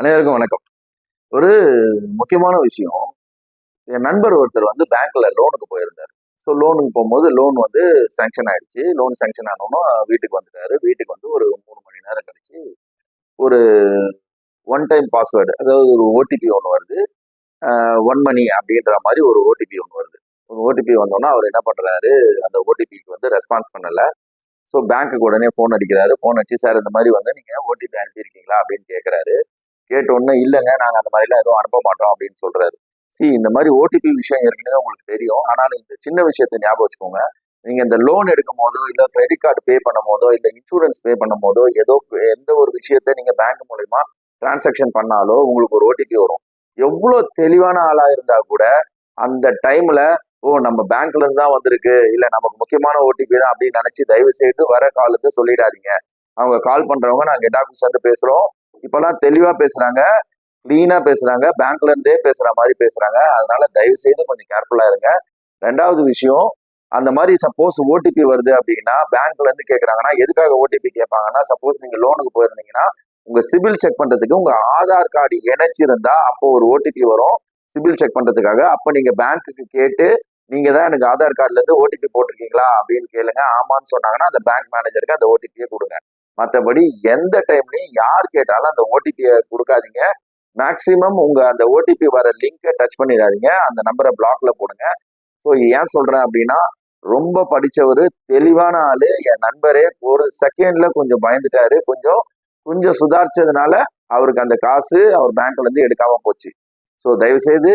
அனைவருக்கும் வணக்கம். ஒரு முக்கியமான விஷயம். என் நண்பர் ஒருத்தர் வந்து பேங்க்ல லோனுக்கு போயிருந்தார். ஸோ லோனுக்கு போகும்போது லோன் வந்து சேங்ஷன் ஆயிடுச்சு. லோன் சேங்ஷன் ஆனோன்னா வீட்டுக்கு வந்துட்டாரு. வீட்டுக்கு வந்து ஒரு மூணு மணி நேரம் கழிச்சு ஒரு ஒன் டைம் பாஸ்வேர்டு அதாவது ஒரு ஓடிபி ஒன்று வருது. ஒன் மணி அப்படின்ற மாதிரி ஒரு ஓடிபி ஒன்று வருது. ஓடிபி வந்தோன்னா அவர் என்ன பண்ணுறாரு அந்த ஓடிபிக்கு வந்து ரெஸ்பான்ஸ் பண்ணலை. ஸோ பேங்க்குக்கு உடனே ஃபோன் அடிக்கிறாரு. ஃபோன் அடிச்சு சார் இந்த மாதிரி வந்து நீங்கள் ஓடிபி அனுப்பியிருக்கீங்களா? அப்படின்னு கேட்குறாரு கேட்டோன்னே இல்லைங்க நாங்கள் அந்த மாதிரிலாம் எதுவும் அனுப்ப மாட்டோம் அப்படின்னு சொல்றாரு. சி இந்த மாதிரி ஓடிபி விஷயம் ஏற்கனவே உங்களுக்கு தெரியும். ஆனாலும் இந்த சின்ன விஷயத்தை ஞாபகம் வச்சுக்கோங்க. நீங்க இந்த லோன் எடுக்கும் போதோ இல்ல கிரெடிட் கார்டு பே பண்ணும் போதோ இல்ல இன்சூரன்ஸ் பே பண்ணும் போதோ ஏதோ எந்த ஒரு விஷயத்த நீங்க பேங்க் மூலயமா டிரான்சாக்ஷன் பண்ணாலோ உங்களுக்கு ஒரு ஓடிபி வரும். எவ்வளோ தெளிவான ஆளா இருந்தா கூட அந்த டைம்ல ஓ நம்ம பேங்க்ல இருந்து தான் வந்திருக்கு. இல்ல நமக்கு முக்கியமான ஓடிபி தான் அப்படின்னு நினைச்சு தயவு செய்து வர காலுக்கு சொல்லிடாதீங்க. அவங்க கால் பண்றவங்க நாங்க ஹெட் ஆஃபீஸ் வந்து பேசுறோம். இப்பெல்லாம் தெளிவா பேசுறாங்க கிளீனா பேசுறாங்க பேங்க்ல இருந்தே பேசுற மாதிரி பேசுறாங்க. அதனால தயவு செய்து கொஞ்சம் கேர்ஃபுல்லா இருங்க. ரெண்டாவது விஷயம் அந்த மாதிரி சப்போஸ் ஓடிபி வருது அப்படின்னா பேங்க்ல இருந்து கேட்கறாங்கன்னா எதுக்காக ஓடிபி கேட்பாங்கன்னா சப்போஸ் நீங்க லோனுக்கு போயிருந்தீங்கன்னா உங்க சிபில் செக் பண்றதுக்கு உங்க ஆதார் கார்டு இணைச்சிருந்தா அப்போ ஒரு ஓடிபி வரும். சிபில் செக் பண்றதுக்காக அப்ப நீங்க பேங்க்குக்கு கேட்டு நீங்க தான் எனக்கு ஆதார் கார்டுல இருந்து ஓடிபி போட்டிருக்கீங்களா அப்படின்னு கேளுங்க. ஆமான்னு சொன்னாங்கன்னா அந்த பேங்க் மேனேஜருக்கு அந்த ஓடிபியை கொடுங்க. மற்றபடி எந்த டைம்லையும் யார் கேட்டாலும் அந்த ஓடிபியை கொடுக்காதீங்க. மேக்சிமம் உங்க அந்த ஓடிபி வர லிங்கை டச் பண்ணிடாதீங்க. அந்த நம்பரை பிளாக்ல போடுங்க. ஸோ ஏன் சொல்றேன் அப்படின்னா ரொம்ப படித்தவர் தெளிவான ஆளு என் நண்பரே ஒரு செகண்ட்ல கொஞ்சம் பயந்துட்டாரு. கொஞ்சம் கொஞ்சம் சுதாரிச்சதுனால அவருக்கு அந்த காசு அவர் பேங்க்ல இருந்து எடுக்காம போச்சு. ஸோ தயவு செய்து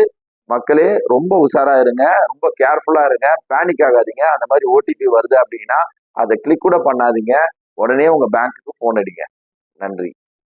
மக்களே ரொம்ப உஷாரா இருங்க. ரொம்ப கேர்ஃபுல்லா இருங்க. பேனிக் ஆகாதீங்க. அந்த மாதிரி ஓடிபி வருது அப்படின்னா அதை கிளிக் கூட பண்ணாதீங்க. உடனே உங்க பேங்க்குக்கு ஃபோன் அடிங்க. நன்றி.